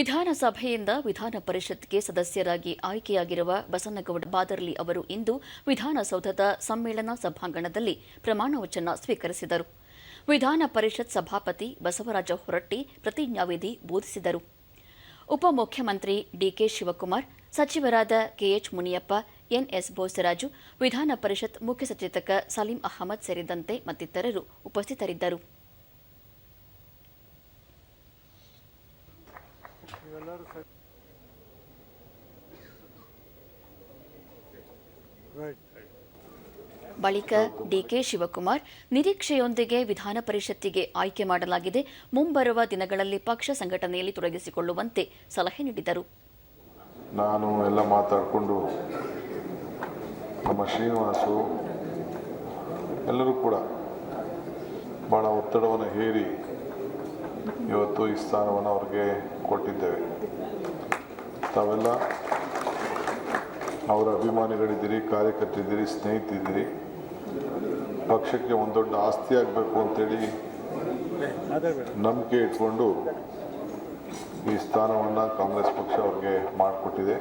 ವಿಧಾನಸಭೆಯಿಂದ ವಿಧಾನ ಪರಿಷತ್ಗೆ ಸದಸ್ಯರಾಗಿ ಆಯ್ಕೆಯಾಗಿರುವ ಬಸನಗೌಡ ಬಾದರ್ಲಿ ಅವರು ಇಂದು ವಿಧಾನಸೌಧದ ಸಮ್ಮೇಳನ ಸಭಾಂಗಣದಲ್ಲಿ ಪ್ರಮಾಣ ವಚನ ಸ್ವೀಕರಿಸಿದರು. ವಿಧಾನ ಪರಿಷತ್ ಸಭಾಪತಿ ಬಸವರಾಜ ಹೊರಟ್ಟಿ ಪ್ರತಿಜ್ಞಾವಿಧಿ ಬೋಧಿಸಿದರು. ಉಪಮುಖ್ಯಮಂತ್ರಿ ಡಿಕೆ ಶಿವಕುಮಾರ್, ಸಚಿವರಾದ ಕೆಎಚ್ ಮುನಿಯಪ್ಪ, ಎನ್ಎಸ್ ಬೋಸರಾಜು, ವಿಧಾನ ಪರಿಷತ್ ಮುಖ್ಯ ಸಚೇತಕ ಸಲೀಂ ಅಹಮದ್ ಸೇರಿದಂತೆ ಮತ್ತಿತರರು ಉಪಸ್ಥಿತರಿದ್ದರು. ಬಳಿಕ ಡಿಕೆ ಶಿವಕುಮಾರ್ ನಿರೀಕ್ಷೆಯೊಂದಿಗೆ ವಿಧಾನ ಪರಿಷತ್ತಿಗೆ ಆಯ್ಕೆ ಮಾಡಲಾಗಿದೆ. ಮುಂಬರುವ ದಿನಗಳಲ್ಲಿ ಪಕ್ಷ ಸಂಘಟನೆಯಲ್ಲಿ ತೊಡಗಿಸಿಕೊಳ್ಳುವಂತೆ ಸಲಹೆ ನೀಡಿದರು. ನಾನು ಎಲ್ಲ ಮಾತಾಡಿಕೊಂಡು ನಮ್ಮ ಶ್ರೀನಿವಾಸು ಎಲ್ಲರೂ ಕೂಡ ಬಹಳ ಒತ್ತಡವನ್ನು ಹೇರಿ ಇವತ್ತು ಈ ಸ್ಥಾನವನ್ನು ಅವ್ರಿಗೆ ಕೊಟ್ಟಿದ್ದೇವೆ. ತಾವೆಲ್ಲ ಅವರ ಅಭಿಮಾನಿಗಳಿದ್ದೀರಿ ಕಾರ್ಯಕರ್ತರಿದ್ದೀರಿ ಸ್ನೇಹಿತರಿದ್ದೀರಿ ಪಕ್ಷಕ್ಕೆ ಒಂದು ದೊಡ್ಡ ಆಸ್ತಿ ಆಗಬೇಕು ಅಂತೇಳಿ ನಂಬಿಕೆ ಇಟ್ಕೊಂಡು ಈ ಸ್ಥಾನವನ್ನು ಕಾಂಗ್ರೆಸ್ ಪಕ್ಷ ಅವ್ರಿಗೆ ಮಾಡಿಕೊಟ್ಟಿದೆ.